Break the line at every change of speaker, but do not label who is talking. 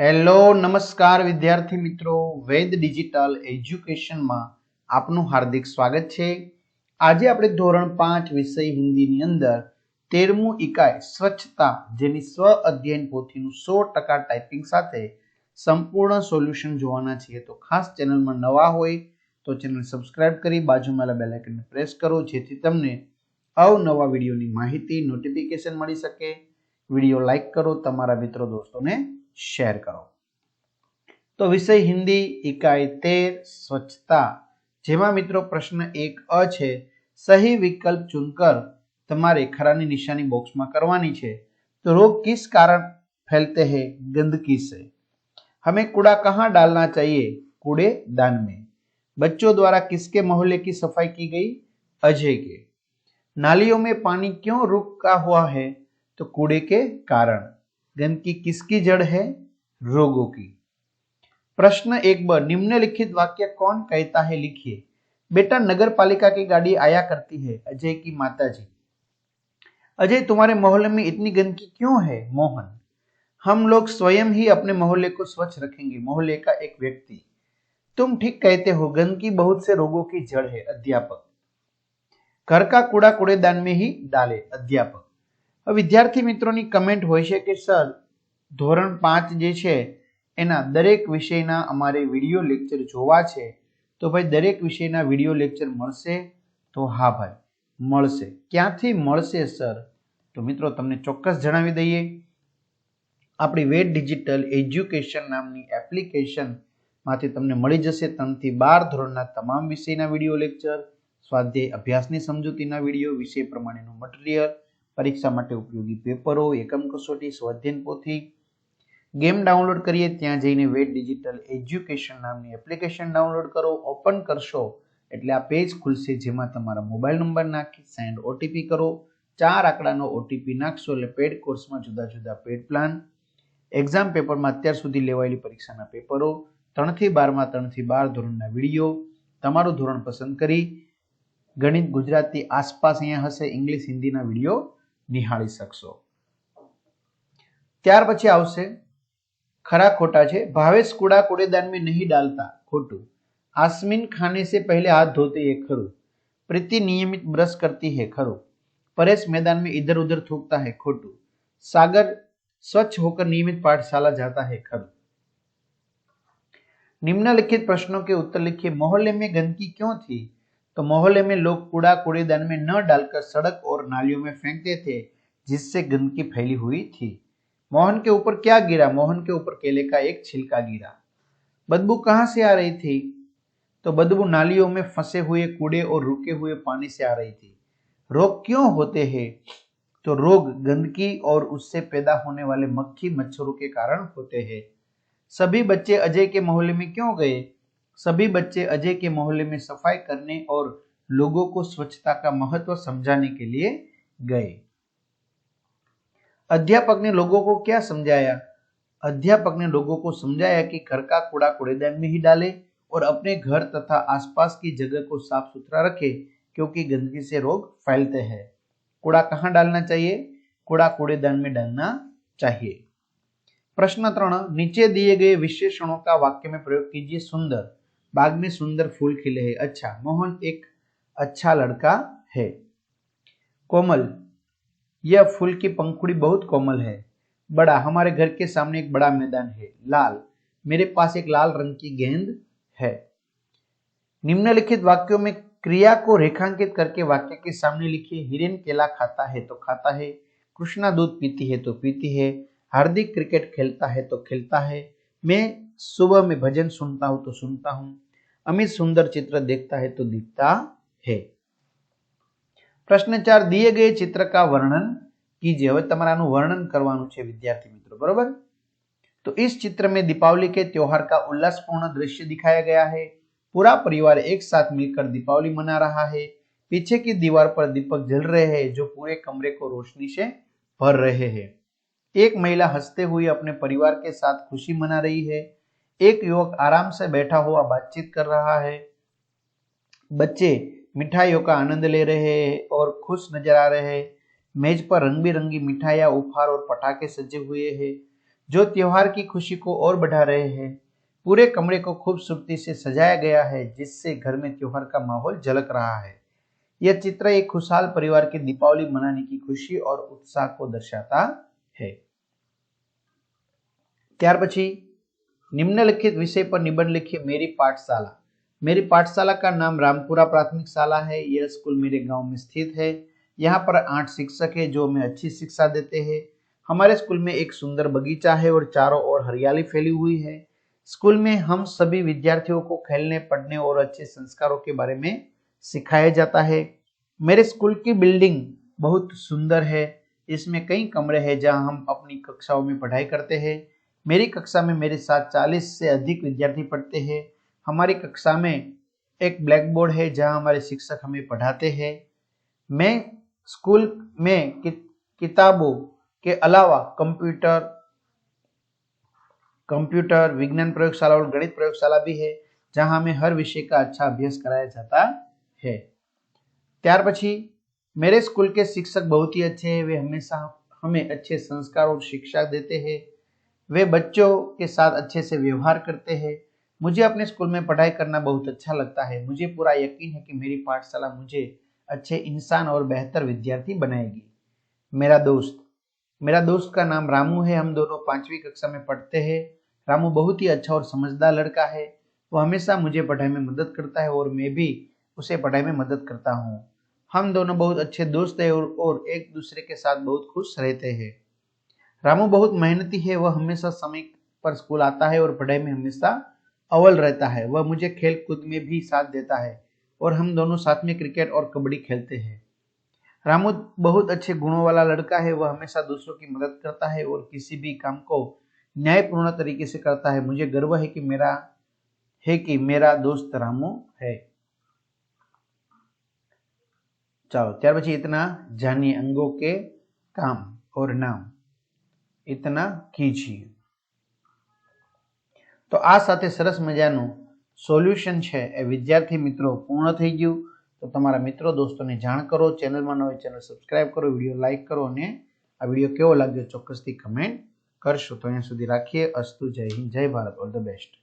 Hello, નમસ્કાર વિદ્યાર્થી મિત્રો. વેદ ડિજિટલ એજ્યુકેશનમાં આપનું હાર્દિક સ્વાગત છે. આજે આપણે ધોરણ પાંચ વિષય હિન્દીની અંદર તેરમું ઇકાઈ, સ્વચ્છતા, જેની સ્વ અધ્યયન પોથીનું સો ટકા ટાઈપિંગ સાથે સંપૂર્ણ સોલ્યુશન જોવાના છીએ. તો ખાસ ચેનલમાં નવા હોય તો ચેનલ સબસ્ક્રાઇબ કરી બાજુમાં બેલ આઇકનને પ્રેસ કરો, જેથી તમને અવનવા વિડીયોની માહિતી, નોટિફિકેશન મળી શકે. વીડિયો લાઇક કરો, તમારા મિત્રો, દોસ્તોને शेयर करो तो विषय हिंदी, इकाई तेर, स्वच्छता। जेमा मित्रों, प्रश्न एक अ छे, सही विकल्प चुनकर तुम्हारे खरानी निशानी बॉक्स में करवानी छे। तो रोग किस कारण फैलते हैं गंदगी से? हमें कूड़ा कहाँ डालना चाहिए? कूड़े दान में। बच्चों द्वारा किसके मोहल्ले की सफ़ाई की गई? अजय के। नालियों में पानी क्यों रुका हुआ है? तो कूड़े के कारण। गंदगी किसकी जड़ है? रोगों की। प्रश्न एक ब, निम्नलिखित वाक्य कौन कहता है? लिखिए। बेटा नगर पालिका की गाड़ी आया करती है, अजय की माता जी अजय, तुम्हारे मोहल्ले में इतनी गंदगी क्यों है? मोहन। हम लोग स्वयं ही अपने मोहल्ले को स्वच्छ रखेंगे, मोहल्ले का एक व्यक्ति। तुम ठीक कहते हो, गंदगी बहुत से रोगों की जड़ है, अध्यापक। घर का कूड़ा कूड़ेदान में ही डाले, अध्यापक। વિદ્યાર્થી મિત્રોની કમેન્ટ હોય છે કે, સર, ધોરણ પાંચ જે છે, એના દરેક વિષયના અમારે વીડિયો લેક્ચર જોવા છે, તો ભાઈ દરેક વિષયના વીડિયો લેક્ચર મળશે? તો હા ભાઈ, મળશે. ક્યાંથી મળશે, સર? તો મિત્રો, તમને ચોક્કસ જણાવી દઈએ. આપણી વેટ ડિજિટલ એજ્યુકેશન નામની એપ્લિકેશનમાંથી તમને મળી જશે ત્રણથી બાર ધોરણના તમામ વિષયના વીડિયો લેક્ચર સ્વાધ્યાય અભ્યાસની સમજૂતીના વીડિયો વિષય પ્રમાણેનું મટીરિયલ પરીક્ષા માટે ઉપયોગી પેપરો, એકમ કસોટી, સ્વાધ્યન પોથી ગેમ ડાઉનલોડ કરીએ ત્યાં જઈને વેટ ડિજિટલ એજ્યુકેશન નામની એપ્લિકેશન ડાઉનલોડ કરો, ઓપન કરશો, એટલે આ પેજ ખુલશે જેમાં તમારા મોબાઈલ નંબર નાખી, સેન્ડ ઓટીપી કરો, ચાર આંકડાનો ઓટીપી નાખશો એટલે પેડ કોર્સમાં જુદા જુદા પેડ પ્લાન, એક્ઝામ પેપરમાં અત્યાર સુધી લેવાયેલી પરીક્ષાના પેપરો, ત્રણથી બારમાં ત્રણથી બાર ધોરણના વીડિયો, તમારું ધોરણ પસંદ કરી ગણિત ગુજરાતી આસપાસ અહીંયા હશે, ઇંગ્લિશ, હિન્દીના વીડિયો નિહાળી શકશો. त्यार પછી આવશે खरा खोटा છે. भावेश कूड़ा कूड़ेदान में नहीं डालता खोटू आसमिन खाने से पहले हाथ धोते है खरु प्रीति नियमित ब्रश करती है खरु परेश मैदान में इधर उधर थूकता है खोटू सागर स्वच्छ होकर नियमित पाठशाला जाता है खरु निम्नलिखित प्रश्नों के उत्तर लिखिए मोहल्ले में गंदगी क्यों थी तो मोहल्ले में लोग कूड़ा कूड़ेदान में न डालकर सड़क और नालियों में फेंकते थे, जिससे गंदगी फैली हुई थी। मोहन के ऊपर क्या गिरा? मोहन के ऊपर केले का एक छिलका गिरा। बदबू कहाँ से आ रही थी? तो बदबू नालियों में फंसे हुए कूड़े और रुके हुए पानी से आ रही थी। रोग क्यों होते हैं? तो रोग गंदगी और उससे पैदा होने वाले मक्खी मच्छरों के कारण होते हैं। सभी बच्चे अजय के मोहल्ले में क्यों गए? सभी बच्चे अजय के मोहल्ले में सफ़ाई करने और लोगों को स्वच्छता का महत्व समझाने के लिए गए। अध्यापक ने लोगों को क्या समझाया? अध्यापक ने लोगों को समझाया कि घर का कूड़ा कूड़ेदान में ही डाले और अपने घर तथा आसपास की जगह को साफ़ सुथरा रखे, क्योंकि गंदगी से रोग फैलते हैं। कूड़ा कहाँ डालना चाहिए? कूड़ा कूड़ेदान में डालना चाहिए। प्रश्न त्रण, नीचे दिए गए विशेषणों का वाक्य में प्रयोग कीजिए सुंदर। बाग में सुंदर फूल खिले हैं। अच्छा मोहन एक अच्छा लड़का है। कोमल, यह फूल की पंखुड़ी बहुत कोमल है। बड़ा, हमारे घर के सामने एक बड़ा मैदान है। लाल, मेरे पास एक लाल रंग की गेंद है। निम्नलिखित वाक्यों में क्रिया को रेखांकित करके वाक्य के सामने लिखिए, हिरेन केला खाता है तो खाता है, कृष्णा दूध पीती है तो पीती है, हार्दिक क्रिकेट खेलता है तो खेलता है, मैं सुबह में भजन सुनता हूँ तो सुनता हूँ अमित सुंदर चित्र देखता है तो दिखता है। प्रश्न चार, दिए गए चित्र का वर्णन कीजिए। हम તમારાનું वर्णन કરવાનું विद्यार्थी मित्रों, बरबर? तो इस चित्र में दीपावली के त्योहार का उल्लासपूर्ण दृश्य दिखाया गया है। पूरा परिवार एक साथ मिलकर दीपावली मना रहा है। पीछे की दीवार पर दीपक जल रहे हैं, जो पूरे कमरे को रोशनी से भर रहे हैं। एक महिला हँसते हुए अपने परिवार के साथ खुशी मना रही है। एक युवक आराम से बैठा हुआ बातचीत कर रहा है बच्चे मिठाइयों का आनंद ले रहे हैं और खुश नजर आ रहे हैं मेज पर रंग बिरंगी मिठाइयाँ उपहार और पटाखे सजे हुए हैं जो त्योहार की खुशी को और बढ़ा रहे हैं पूरे कमरे को खूबसूरती से सजाया गया है जिससे घर में त्योहार का माहौल झलक रहा है यह चित्र एक खुशहाल परिवार के दीपावली मनाने की खुशी और उत्साह को दर्शाता है ત્યાર પછી निम्नलिखित विषय पर निबंध लिखिए, मेरी पाठशाला। मेरी पाठशाला का नाम रामपुरा प्राथमिक शाला है। यह स्कूल मेरे गाँव में स्थित है। यहाँ पर आठ शिक्षक है जो हमें अच्छी शिक्षा देते हैं। हमारे स्कूल में एक सुंदर बगीचा है और चारों ओर हरियाली फैली हुई है। स्कूल में हम सभी विद्यार्थियों को खेलने, पढ़ने और अच्छे संस्कारों के बारे में सिखाया जाता है। मेरे स्कूल की बिल्डिंग बहुत सुंदर है। इसमें कई कमरे हैं जहाँ हम अपनी कक्षाओं में पढ़ाई करते हैं। मेरी कक्षा में मेरे साथ 40 से अधिक विद्यार्थी पढ़ते हैं हमारी कक्षा में एक ब्लैक बोर्ड है जहां हमारे शिक्षक हमें पढ़ाते हैं मैं स्कूल में कि, किताबों के अलावा कंप्यूटर कंप्यूटर विज्ञान प्रयोगशाला और गणित प्रयोगशाला भी है जहां हमें हर विषय का अच्छा अभ्यास कराया जाता है ત્યાર પછી मेरे स्कूल के शिक्षक बहुत ही अच्छे हैं वे हमेशा हमें अच्छे संस्कार और शिक्षा देते हैं वे बच्चों के साथ अच्छे से व्यवहार करते हैं। मुझे अपने स्कूल में पढ़ाई करना बहुत अच्छा लगता है। मुझे पूरा यकीन है कि मेरी पाठशाला मुझे अच्छे इंसान और बेहतर विद्यार्थी बनाएगी। मेरा दोस्त मेरा दोस्त का नाम रामू है। हम दोनों पांचवी कक्षा में पढ़ते हैं। रामू बहुत ही अच्छा और समझदार लड़का है। वो हमेशा मुझे पढ़ाई में मदद करता है और मैं भी उसे पढ़ाई में मदद करता हूँ। हम दोनों बहुत अच्छे दोस्त हैं और, और एक दूसरे के साथ बहुत खुश रहते हैं। रामू बहुत मेहनती है वह हमेशा समय पर स्कूल आता है और पढ़ाई में हमेशा अव्वल रहता है वह मुझे खेल कूद में भी साथ देता है और हम दोनों साथ में क्रिकेट और कबड्डी खेलते हैं रामू बहुत अच्छे गुणों वाला लड़का है वह हमेशा दूसरों की मदद करता है और किसी भी काम को न्यायपूर्ण तरीके से करता है मुझे गर्व है कि मेरा है कि मेरा दोस्त रामू है ચાલો ત્યાર પછી इतना जानिए अंगों के काम और नाम ઇતના કીજીએ તો આ સાથે સરસ મજાનું સોલ્યુશન છે એ વિદ્યાર્થી મિત્રો પૂર્ણ થઈ ગયું તો તમારા મિત્રો, દોસ્તોને જાણ કરો, ચેનલમાં નવી ચેનલ સબસ્ક્રાઇબ કરો, વીડિયો લાઇક કરો અને આ વીડિયો કેવો લાગ્યો ચોક્કસથી કમેન્ટ કરશો. તો અહીંયા સુધી રાખીએ. અસ્તુ, જય હિન્દ, જય ભારત, ઓલ ધ બેસ્ટ